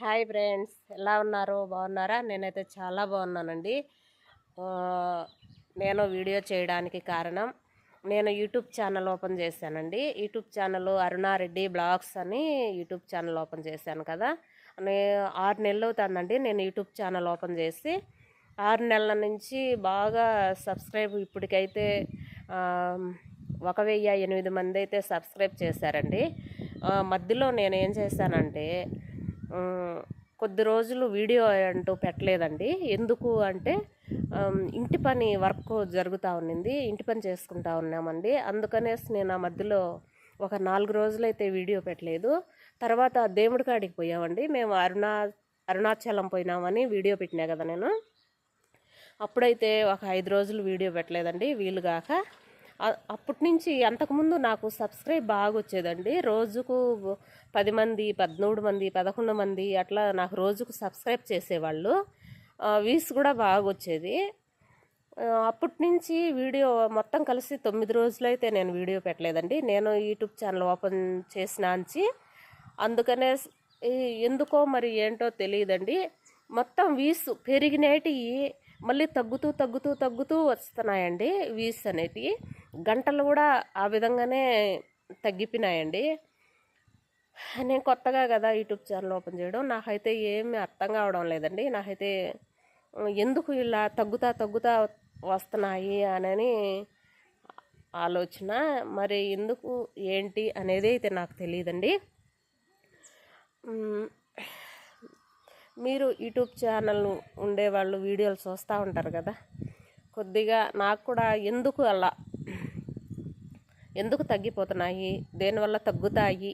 Hi friends ఎలా ఉన్నారు? బాగున్నారా? నేనైతే చాలా బాగున్నానండి. నేను వీడియో చేయడానికి కారణం నేను యూట్యూబ్ ఛానల్ ఓపెన్ చేశానండి. యూట్యూబ్ ఛానల్ అరుణారెడ్డి బ్లాగ్స్ అని యూట్యూబ్ ఛానల్ ఓపెన్ చేశాను కదా. ఆరు నెలలు అవుతుందండి నేను యూట్యూబ్ ఛానల్ ఓపెన్ చేసి. ఆరు నెలల నుంచి బాగా సబ్స్క్రైబ్ ఇప్పటికైతే ఒక వెయ్యి ఎనిమిది మంది అయితే సబ్స్క్రైబ్ చేశారండి. మధ్యలో నేను ఏం చేశానంటే కొద్ది రోజులు వీడియో అంటూ పెట్టలేదండి. ఎందుకు అంటే ఇంటి పని వర్క్ జరుగుతూ ఉన్నింది. ఇంటి పని చేసుకుంటా ఉన్నామండి. అందుకనేసి నేను ఆ మధ్యలో ఒక నాలుగు రోజులైతే వీడియో పెట్టలేదు. తర్వాత దేవుడి కాడికి పోయామండి. మేము అరుణా అరుణాచలం పోయినామని వీడియో పెట్టినా కదా నేను. అప్పుడైతే ఒక ఐదు రోజులు వీడియో పెట్టలేదండి. వీలుగాక అప్పటి నుంచి అంతకుముందు నాకు సబ్స్క్రైబ్ బాగా వచ్చేదండి రోజుకు పది మంది పదమూడు మంది పదకొండు మంది అట్లా నాకు రోజుకు సబ్స్క్రైబ్ చేసేవాళ్ళు. వ్యూస్ కూడా బాగా వచ్చేది అప్పటి నుంచి వీడియో మొత్తం కలిసి తొమ్మిది రోజులైతే నేను వీడియో పెట్టలేదండి. నేను యూట్యూబ్ ఛానల్ ఓపెన్ చేసినాంచి అందుకనే ఎందుకో మరి ఏంటో తెలియదండి. మొత్తం వీస్ పెరిగినేటి మళ్ళీ తగ్గుతూ తగ్గుతూ తగ్గుతూ వస్తున్నాయండి వీస్ అనేటివి. గంటలు కూడా ఆ విధంగానే తగ్గిపోయినాయండి. నేను కొత్తగా కదా యూట్యూబ్ ఛానల్ ఓపెన్ చేయడం నాకైతే ఏమీ అర్థం కావడం లేదండి. నాకైతే ఎందుకు ఇలా తగ్గుతా తగ్గుతా వస్తున్నాయి? అని ఆలోచన. మరి ఎందుకు ఏంటి అనేది అయితే నాకు తెలియదండి. మీరు యూట్యూబ్ ఛానల్ ఉండేవాళ్ళు వీడియోలు చూస్తూ ఉంటారు కదా. కొద్దిగా నాకు కూడా ఎందుకు అలా ఎందుకు తగ్గిపోతున్నాయి? దేనివల్ల తగ్గుతాయి?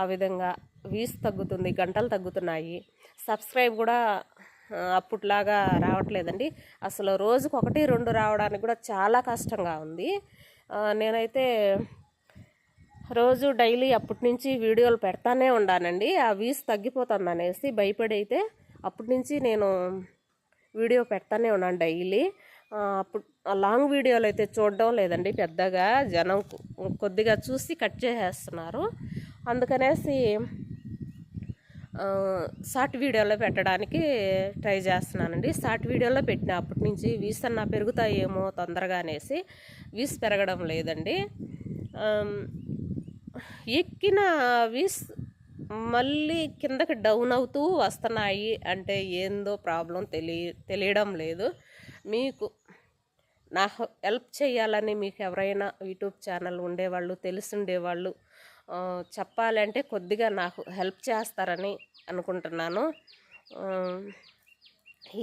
ఆ విధంగా వ్యూస్ తగ్గుతుంది గంటలు తగ్గుతున్నాయి. సబ్స్క్రైబ్ కూడా అప్పట్లాగా రావట్లేదండి. అసలు రోజుకు ఒకటి రెండు రావడానికి కూడా చాలా కష్టంగా ఉంది. నేనైతే రోజు డైలీ అప్పటి నుంచి వీడియోలు పెడతానే ఉన్నానండి ఆ వ్యూస్ తగ్గిపోతుంది అనేసి భయపడి అయితే అప్పటి నుంచి నేను వీడియో పెడతానే ఉన్నాను డైలీ. అప్పుడు లాంగ్ వీడియోలు అయితే చూడడం లేదండి పెద్దగా జనం కొద్దిగా చూసి కట్ చేసేస్తున్నారు. అందుకనేసి షార్ట్ వీడియోలో పెట్టడానికి ట్రై చేస్తున్నానండి. షార్ట్ వీడియోలో పెట్టిన అప్పటి నుంచి వీస్ అన్న పెరుగుతాయేమో తొందరగా అనేసి వీస్ పెరగడం లేదండి. ఎక్కిన వీస్ మళ్ళీ కిందకి డౌన్ అవుతూ వస్తున్నాయి అంటే ఏందో ప్రాబ్లం తెలియ తెలియడం లేదు. మీకు నా హెల్ప్ చేయాలని మీకు ఎవరైనా యూట్యూబ్ ఛానల్ ఉండేవాళ్ళు తెలుసుండేవాళ్ళు చెప్పాలంటే కొద్దిగా నాకు హెల్ప్ చేస్తారని అనుకుంటున్నాను.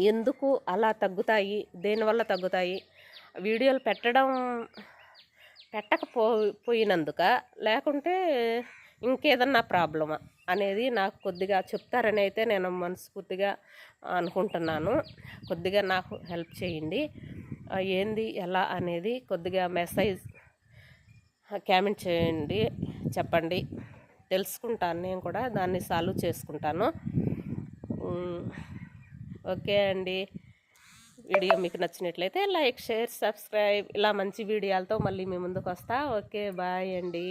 ఎందుకు అలా తగ్గుతాయి? దేనివల్ల తగ్గుతాయి? వీడియోలు పెట్టడం పెట్టకపో పోయినందుక లేకుంటే ఇంకేదన్నా ప్రాబ్లమా అనేది నాకు కొద్దిగా చెప్తారని అయితే నేను మనస్ఫూర్తిగా అనుకుంటున్నాను. కొద్దిగా నాకు హెల్ప్ చేయండి. ఏంది ఎలా అనేది కొద్దిగా మెసేజ్ కామెంట్ చేయండి చెప్పండి. తెలుసుకుంటాను నేను కూడా దాన్ని సాల్వ్ చేసుకుంటాను. ఓకే అండి. వీడియో మీకు నచ్చినట్లయితే లైక్ షేర్ సబ్స్క్రైబ్. ఇలా మంచి వీడియోలతో మళ్ళీ మీ ముందుకు వస్తా. ఓకే బాయ్ అండి.